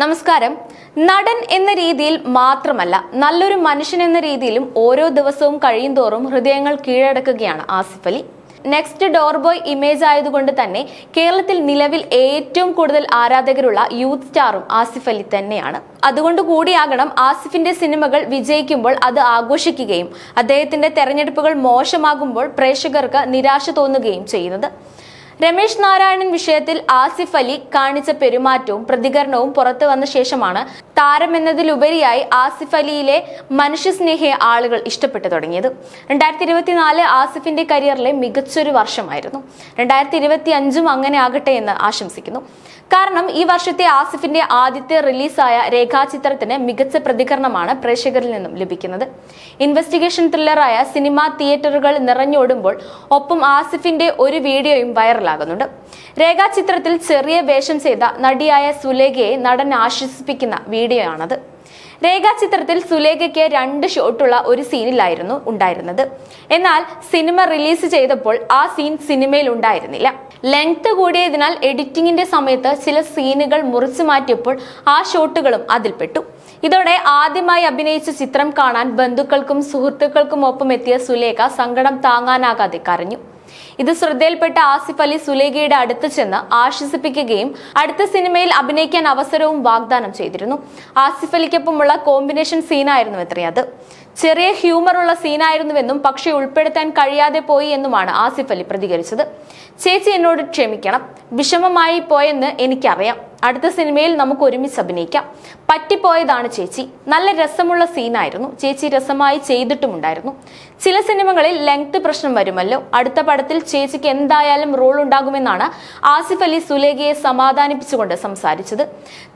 നമസ്കാരം. നടൻ എന്ന രീതിയിൽ മാത്രമല്ല നല്ലൊരു മനുഷ്യൻ എന്ന രീതിയിലും ഓരോ ദിവസവും കഴിയും തോറും ഹൃദയങ്ങൾ കീഴടക്കുകയാണ് Asif Ali. Next door boy image ആയതുകൊണ്ട് തന്നെ കേരളത്തിൽ നിലവിൽ ഏറ്റവും കൂടുതൽ ആരാധകരുള്ള യൂത്ത് സ്റ്റാറും ആസിഫ് അലി തന്നെയാണ്. അതുകൊണ്ട് കൂടിയാകണം ആസിഫിന്റെ സിനിമകൾ വിജയിക്കുമ്പോൾ അത് ആഘോഷിക്കുകയും അദ്ദേഹത്തിന്റെ തെരഞ്ഞെടുപ്പുകൾ മോശമാകുമ്പോൾ പ്രേക്ഷകർക്ക് നിരാശ തോന്നുകയും ചെയ്യുന്നത്. രമേശ് നാരായണൻ വിഷയത്തിൽ ആസിഫ് അലി കാണിച്ച പെരുമാറ്റവും പ്രതികരണവും പുറത്തു വന്ന ശേഷമാണ് താരമെന്നതിലുപരിയായി ആസിഫ് അലിയിലെ മനുഷ്യസ്നേഹിയെ ആളുകൾ ഇഷ്ടപ്പെട്ടു തുടങ്ങിയത്. രണ്ടായിരത്തി ഇരുപത്തിനാല് ആസിഫിന്റെ കരിയറിലെ മികച്ചൊരു വർഷമായിരുന്നു. രണ്ടായിരത്തി ഇരുപത്തി അഞ്ചും അങ്ങനെ ആകട്ടെ എന്ന് ആശംസിക്കുന്നു. കാരണം ഈ വർഷത്തെ ആസിഫിന്റെ ആദ്യത്തെ റിലീസായ രേഖാചിത്രത്തിന് മികച്ച പ്രതികരണമാണ് പ്രേക്ഷകരിൽ നിന്നും ലഭിക്കുന്നത്. ഇൻവെസ്റ്റിഗേഷൻ ത്രില്ലറായ സിനിമ തിയേറ്ററുകൾ നിറഞ്ഞോടുമ്പോൾ ഒപ്പം ആസിഫിന്റെ ഒരു വീഡിയോയും വൈറലാകുന്നുണ്ട് രേഖാചിത്രത്തിൽ ചെറിയ വേഷം ചെയ്ത നടിയായ സുലേഖയെ നടൻ ആശ്വസിപ്പിക്കുന്ന വീഡിയോ ആണത് രേഖാചിത്രത്തിൽ സുലേഖയ്ക്ക് രണ്ട് ഷോട്ടുള്ള ഒരു സീനിലായിരുന്നു ഉണ്ടായിരുന്നത്. എന്നാൽ സിനിമ റിലീസ് ചെയ്തപ്പോൾ ആ സീൻ സിനിമയിൽ ഉണ്ടായിരുന്നില്ല. ലെങ്ത് കൂടിയതിനാൽ എഡിറ്റിംഗിന്റെ സമയത്ത് ചില സീനുകൾ മുറിച്ചു മാറ്റിയപ്പോൾ ആ ഷോട്ടുകളും അതിൽപ്പെട്ടു. ഇതോടെ ആദ്യമായി അഭിനയിച്ച ചിത്രം കാണാൻ ബന്ധുക്കൾക്കും സുഹൃത്തുക്കൾക്കും ഒപ്പം എത്തിയ സുലേഖ സങ്കടം താങ്ങാനാകാതെ കരഞ്ഞു. ഇത് ശ്രദ്ധയിൽപ്പെട്ട ആസിഫ് അലി സുലേഖയുടെ അടുത്ത് ചെന്ന് ആശ്വസിപ്പിക്കുകയും അടുത്ത സിനിമയിൽ അഭിനയിക്കാൻ അവസരവും വാഗ്ദാനം ചെയ്തിരുന്നു. ആസിഫ് അലിക്കൊപ്പമുള്ള കോമ്പിനേഷൻ സീനായിരുന്നു എത്ര അത് ചെറിയ ഹ്യൂമർ ഉള്ള സീനായിരുന്നുവെന്നും പക്ഷേ ഉൾപ്പെടുത്താൻ കഴിയാതെ പോയി എന്നുമാണ് ആസിഫ് അലി പ്രതികരിച്ചത്. ചേച്ചി എന്നോട് ക്ഷമിക്കണം. വിഷമമായി പോയെന്ന് എനിക്കറിയാം. അടുത്ത സിനിമയിൽ നമുക്ക് ഒരുമിച്ച് അഭിനയിക്കാം. പറ്റിപ്പോയതാണ് ചേച്ചി. നല്ല രസമുള്ള സീനായിരുന്നു. ചേച്ചി രസമായി ചെയ്തിട്ടുമുണ്ടായിരുന്നു. ചില സിനിമകളിൽ ലെങ്ത് പ്രശ്നം വരുമല്ലോ. അടുത്ത പടത്തിൽ ചേച്ചിക്ക് എന്തായാലും റോൾ ഉണ്ടാകുമെന്നാണ് ആസിഫ് അലി സുലേഖയെ സമാധാനിപ്പിച്ചുകൊണ്ട് സംസാരിച്ചത്.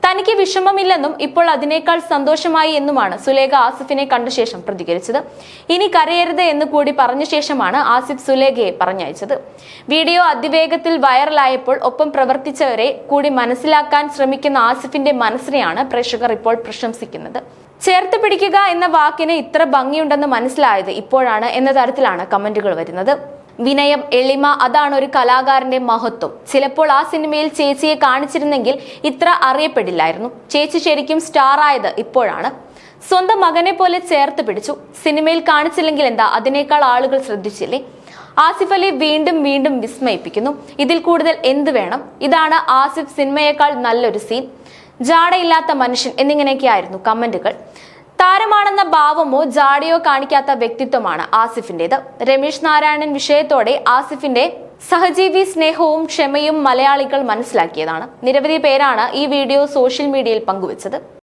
തനിക്ക് വിഷമമില്ലെന്നും ഇപ്പോൾ അതിനേക്കാൾ സന്തോഷമായി എന്നുമാണ് സുലേഖ ആസിഫിനെ കണ്ട ശേഷം പ്രതികരിച്ചത്. ഇനി കരയരുത് എന്ന് കൂടി പറഞ്ഞ ശേഷമാണ് ആസിഫ് സുലേഖയെ പറഞ്ഞയച്ചത്. വീഡിയോ അതിവേഗത്തിൽ വൈറലായപ്പോൾ ഒപ്പം പ്രവർത്തിച്ചവരെ കൂടി മനസ്സിലാക്കാൻ ശ്രമിക്കുന്ന ആസിഫിന്റെ മനസ്സിനെയാണ് പ്രേക്ഷകർ ഇപ്പോൾ പ്രശംസിക്കുന്നത്. ചേർത്ത് പിടിക്കുക എന്ന വാക്കിന് ഇത്ര ഭംഗിയുണ്ടെന്ന് മനസ്സിലായത് ഇപ്പോഴാണ് എന്ന തരത്തിലാണ് കമന്റുകൾ വരുന്നത്. വിനയം എളിമ അതാണ് ഒരു കലാകാരന്റെ മഹത്വം. ചിലപ്പോൾ ആ സിനിമയിൽ ചേച്ചിയെ കാണിച്ചിരുന്നെങ്കിൽ ഇത്ര അറിയപ്പെടില്ലായിരുന്നു. ചേച്ചി ശരിക്കും സ്റ്റാർ ആയത് ഇപ്പോഴാണ്. സ്വന്തം മകനെ പോലെ ചേർത്ത് പിടിച്ചു. സിനിമയിൽ കാണിച്ചില്ലെങ്കിൽ എന്താ? അതിനേക്കാൾ ആളുകൾ ശ്രദ്ധിച്ചില്ലേ? ആസിഫ് അലി വീണ്ടും വീണ്ടും വിസ്മയിപ്പിക്കുന്നു. ഇതിൽ കൂടുതൽ എന്ത് വേണം? ഇതാണ് ആസിഫ് സിനിമയേക്കാൾ നല്ലൊരു സീൻ ജാടയില്ലാത്ത മനുഷ്യൻ എന്നിങ്ങനെയൊക്കെയായിരുന്നു കമന്റുകൾ. താരമാണെന്ന ഭാവമോ ജാടയോ കാണിക്കാത്ത വ്യക്തിത്വമാണ് ആസിഫിന്റേത്. രമേശ് നാരായണൻ വിഷയത്തോടെ ആസിഫിന്റെ സഹജീവി സ്നേഹവും ക്ഷമയും മലയാളികൾ മനസ്സിലാക്കിയതാണ്. നിരവധി പേരാണ് ഈ വീഡിയോ സോഷ്യൽ മീഡിയയിൽ പങ്കുവച്ചത്.